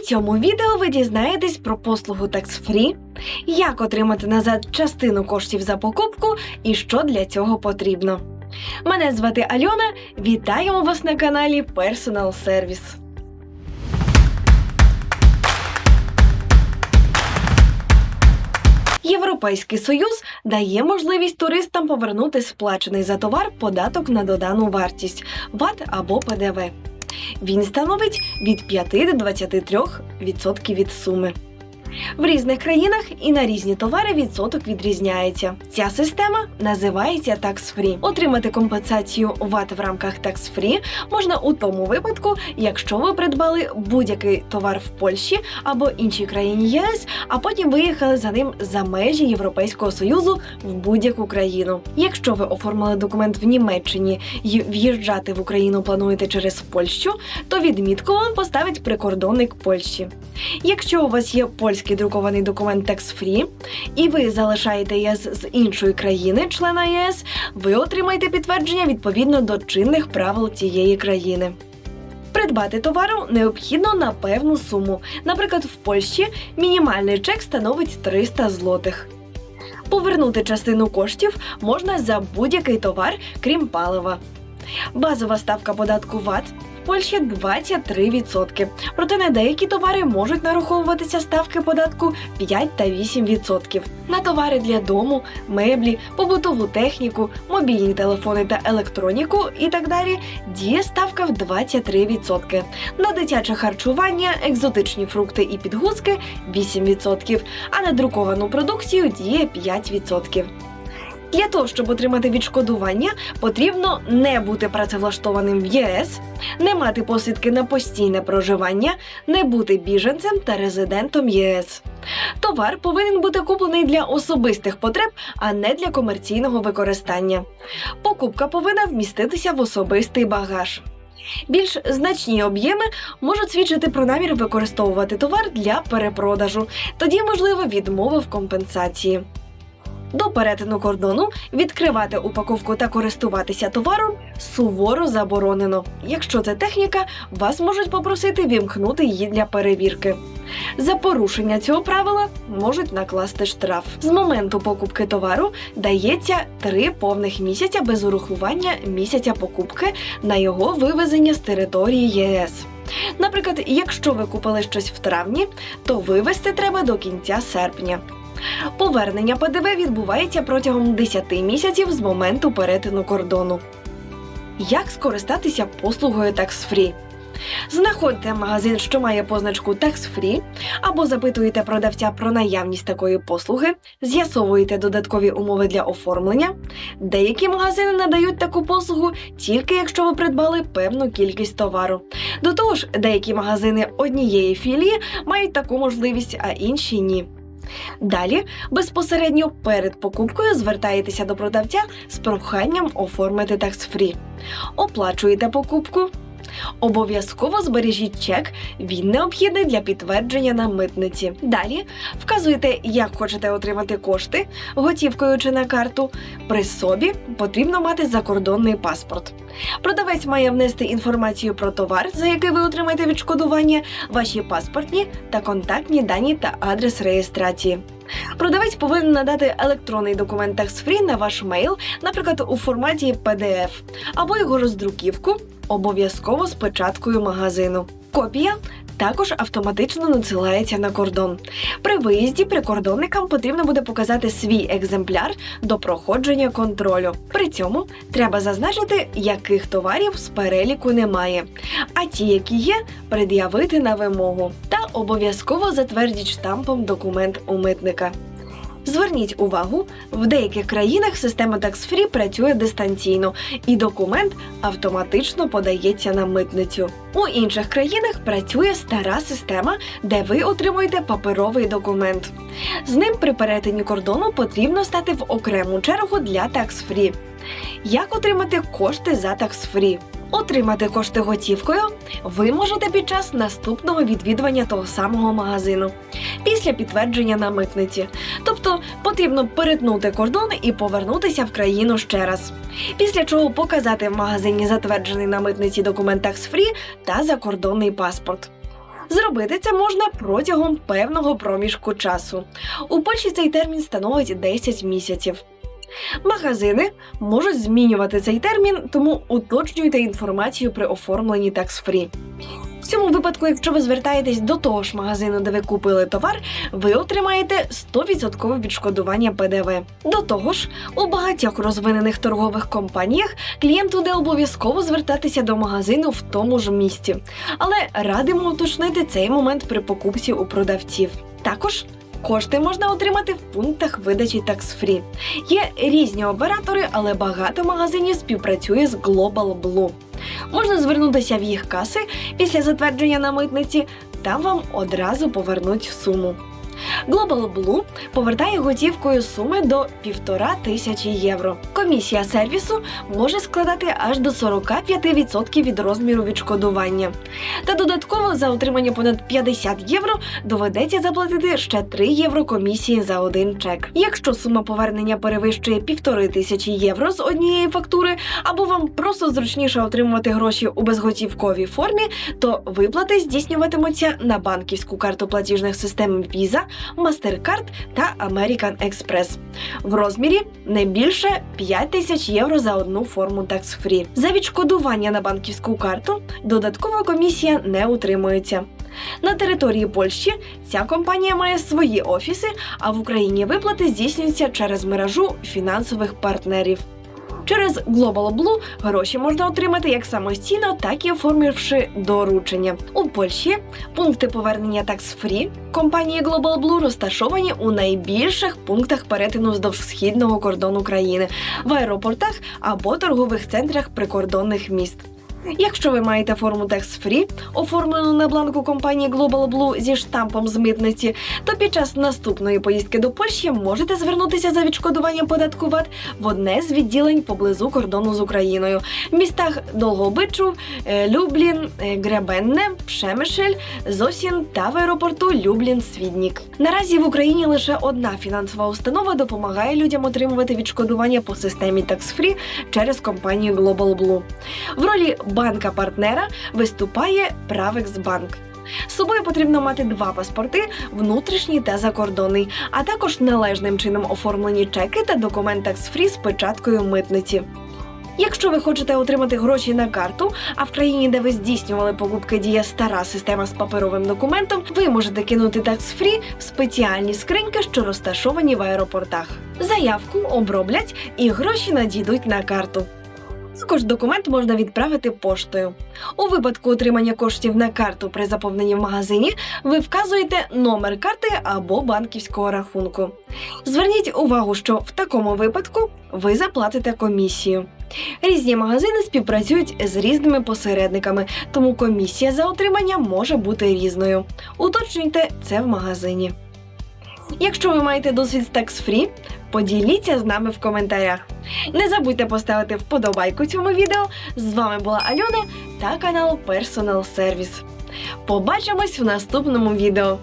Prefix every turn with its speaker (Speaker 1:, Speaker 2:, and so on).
Speaker 1: цьому відео ви дізнаєтесь про послугу Tax як отримати назад частину коштів за покупку і що для цього потрібно. Мене звати Альона. Вітаємо вас на каналі Personal Service. Європейський Союз дає можливість туристам повернути сплачений за товар податок на додану вартість ВАТ або ПДВ. Він становить від 5 до 23% від суми. В різних країнах і на різні товари відсоток відрізняється. Ця система називається Tax Free. Отримати компенсацію ВАТ в рамках Tax Free можна у тому випадку, якщо ви придбали будь-який товар в Польщі або іншій країні ЄС, а потім виїхали за ним за межі Європейського союзу в будь-яку країну. Якщо ви оформили документ в Німеччині і в'їжджати в Україну плануєте через Польщу, то відмітку вам поставить прикордонник Польщі. Якщо у вас є польський друкований документ Tax Free і ви залишаєте ЄС з іншої країни, члена ЄС, ви отримаєте підтвердження відповідно до чинних правил цієї країни. Придбати товару необхідно на певну суму. Наприклад, в Польщі мінімальний чек становить 300 злотих. Повернути частину коштів можна за будь-який товар, крім палива. Базова ставка податку ВАТ в Польщі 23%. Проте на деякі товари можуть нараховуватися ставки податку 5 та 8%. На товари для дому, меблі, побутову техніку, мобільні телефони та електроніку і так далі діє ставка в 23%. На дитяче харчування, екзотичні фрукти і підгузки 8%, а на друковану продукцію діє 5%. Для того, щоб отримати відшкодування, потрібно не бути працевлаштованим в ЄС, не мати посвідки на постійне проживання, не бути біженцем та резидентом ЄС. Товар повинен бути куплений для особистих потреб, а не для комерційного використання. Покупка повинна вміститися в особистий багаж. Більш значні об'єми можуть свідчити про намір використовувати товар для перепродажу, тоді можлива відмова в компенсації. До перетину кордону відкривати упаковку та користуватися товаром суворо заборонено. Якщо це техніка, вас можуть попросити вімкнути її для перевірки. За порушення цього правила можуть накласти штраф. З моменту покупки товару дається три повних місяця без урахування місяця покупки на його вивезення з території ЄС. Наприклад, якщо ви купили щось в травні, то вивезти треба до кінця серпня. Повернення ПДВ відбувається протягом 10 місяців з моменту перетину кордону. Як скористатися послугою Tax? Знаходьте магазин, що має позначку Tax або запитуєте продавця про наявність такої послуги, з'ясовуєте додаткові умови для оформлення. Деякі магазини надають таку послугу тільки якщо ви придбали певну кількість товару. До того ж, деякі магазини однієї філії мають таку можливість, а інші ні. Далі безпосередньо перед покупкою звертаєтеся до продавця з проханням оформити такс-фрі. Оплачуєте покупку. Обов'язково збережіть чек, він необхідний для підтвердження на митниці. Далі вказуєте, як хочете отримати кошти готівкою чи на карту. При собі потрібно мати закордонний паспорт. Продавець має внести інформацію про товар, за який ви отримаєте відшкодування, ваші паспортні та контактні дані та адрес реєстрації. Продавець повинен надати електронний документ Tax-Free на ваш мейл, наприклад, у форматі PDF, або його роздруківку, обов'язково з печаткою магазину. Копія також автоматично надсилається на кордон. При виїзді прикордонникам потрібно буде показати свій екземпляр до проходження контролю. При цьому треба зазначити, яких товарів з переліку немає, а ті, які є, пред'явити на вимогу та обов'язково затвердіть штампом документ у митника. Зверніть увагу, в деяких країнах система Free працює дистанційно, і документ автоматично подається на митницю. У інших країнах працює стара система, де ви отримуєте паперовий документ. З ним при перетині кордону потрібно стати в окрему чергу для Free. Як отримати кошти за Free? Отримати кошти готівкою ви можете під час наступного відвідування того самого магазину після підтвердження на митниці. Тобто потрібно перетнути кордон і повернутися в країну ще раз. Після чого показати в магазині затверджений на митниці документ Free та закордонний паспорт. Зробити це можна протягом певного проміжку часу. У Польщі цей термін становить 10 місяців. Магазини можуть змінювати цей термін, тому уточнюйте інформацію при оформленні tax-free. В цьому випадку, якщо ви звертаєтесь до того ж магазину, де ви купили товар, ви отримаєте 100% відшкодування ПДВ. До того ж, у багатьох розвинених торгових компаніях клієнту не обов'язково звертатися до магазину в тому ж місці, але радимо уточнити цей момент при покупці у продавців. Також кошти можна отримати в пунктах видачі tax-free. Є різні оператори, але багато магазинів співпрацює з Global Blue. Можна звернутися в їх каси після затвердження на митниці, там вам одразу повернуть суму. Global Blue повертає готівкою суми до 1,5 тисячі євро. Комісія сервісу може складати аж до 45% від розміру відшкодування. Та додатково за отримання понад 50 євро доведеться заплатити ще 3 євро комісії за один чек. Якщо сума повернення перевищує півтори тисячі євро з однієї фактури, або вам просто зручніше отримувати гроші у безготівковій формі, то виплати здійснюватимуться на банківську карту платіжних систем Visa, MasterCard та American Express в розмірі не більше 5 тисяч євро за одну форму tax-free. За відшкодування на банківську карту додаткова комісія не утримується. На території Польщі ця компанія має свої офіси, а в Україні виплати здійснюються через мережу фінансових партнерів. Через Global Blue гроші можна отримати як самостійно, так і оформивши доручення. У Польщі пункти повернення tax-free компанії Global Blue розташовані у найбільших пунктах перетину вздовж східного кордону країни в аеропортах або торгових центрах прикордонних міст. Якщо ви маєте форму Tax Free, оформлену на бланку компанії Global Blue зі штампом з митниці, то під час наступної поїздки до Польщі можете звернутися за відшкодуванням податку ВАТ в одне з відділень поблизу кордону з Україною в містах Долгобичу, е, Люблін, е, Гребенне, Пшемишель, Зосін та в аеропорту Люблін-Свіднік. Наразі в Україні лише одна фінансова установа допомагає людям отримувати відшкодування по системі Tax Free через компанію Global Blue. В ролі банка-партнера виступає Правексбанк. З собою потрібно мати два паспорти внутрішній та закордонний, а також належним чином оформлені чеки та документ Free з печаткою митниці. Якщо ви хочете отримати гроші на карту, а в країні, де ви здійснювали покупки, діє стара система з паперовим документом, ви можете кинути Free в спеціальні скриньки, що розташовані в аеропортах. Заявку оброблять і гроші надійдуть на карту. Також документ можна відправити поштою. У випадку отримання коштів на карту при заповненні в магазині ви вказуєте номер карти або банківського рахунку. Зверніть увагу, що в такому випадку ви заплатите комісію. Різні магазини співпрацюють з різними посередниками, тому комісія за отримання може бути різною. Уточнюйте це в магазині. Якщо ви маєте досвід з Tax Free, поділіться з нами в коментарях. Не забудьте поставити вподобайку цьому відео. З вами була Альона та канал Personal Service. Побачимось в наступному відео.